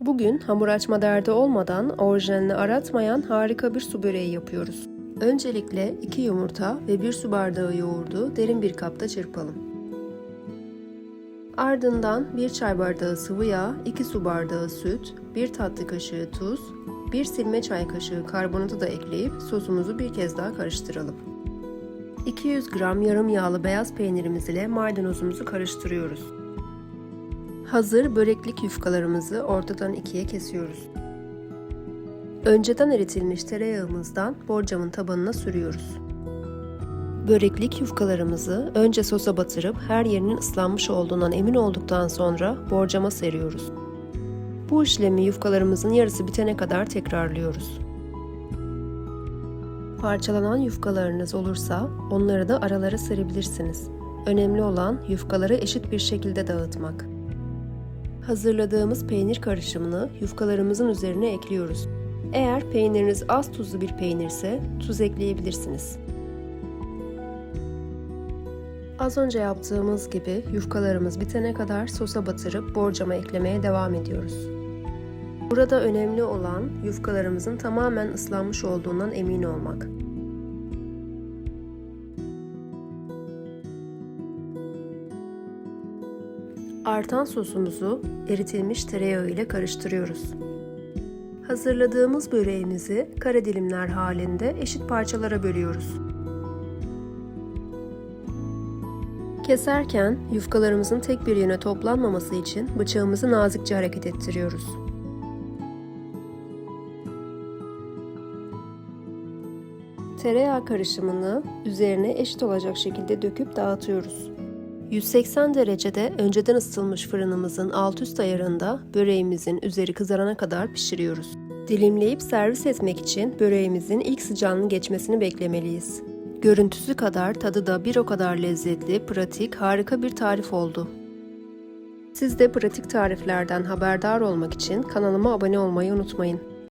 Bugün hamur açma derdi olmadan orijinalini aratmayan harika bir su böreği yapıyoruz. Öncelikle 2 yumurta ve 1 su bardağı yoğurdu derin bir kapta çırpalım. Ardından 1 çay bardağı sıvı yağ, 2 su bardağı süt, 1 tatlı kaşığı tuz, 1 silme çay kaşığı karbonatı da ekleyip sosumuzu bir kez daha karıştıralım. 200 gram yarım yağlı beyaz peynirimiz ile maydanozumuzu karıştırıyoruz. Hazır böreklik yufkalarımızı ortadan ikiye kesiyoruz. Önceden eritilmiş tereyağımızdan borcamın tabanına sürüyoruz. Böreklik yufkalarımızı önce sosa batırıp her yerinin ıslanmış olduğundan emin olduktan sonra borcama seriyoruz. Bu işlemi yufkalarımızın yarısı bitene kadar tekrarlıyoruz. Parçalanan yufkalarınız olursa onları da aralara serebilirsiniz. Önemli olan yufkaları eşit bir şekilde dağıtmak. Hazırladığımız peynir karışımını yufkalarımızın üzerine ekliyoruz. Eğer peyniriniz az tuzlu bir peynirse tuz ekleyebilirsiniz. Az önce yaptığımız gibi yufkalarımız bitene kadar sosa batırıp borcama eklemeye devam ediyoruz. Burada önemli olan yufkalarımızın tamamen ıslanmış olduğundan emin olmak. Artan sosumuzu eritilmiş tereyağı ile karıştırıyoruz. Hazırladığımız böreğimizi kare dilimler halinde eşit parçalara bölüyoruz. Keserken yufkalarımızın tek bir yöne toplanmaması için bıçağımızı nazikçe hareket ettiriyoruz. Tereyağı karışımını üzerine eşit olacak şekilde döküp dağıtıyoruz. 180 derecede önceden ısıtılmış fırınımızın alt üst ayarında böreğimizin üzeri kızarana kadar pişiriyoruz. Dilimleyip servis etmek için böreğimizin ilk sıcağının geçmesini beklemeliyiz. Görüntüsü kadar tadı da bir o kadar lezzetli, pratik, harika bir tarif oldu. Siz de pratik tariflerden haberdar olmak için kanalıma abone olmayı unutmayın.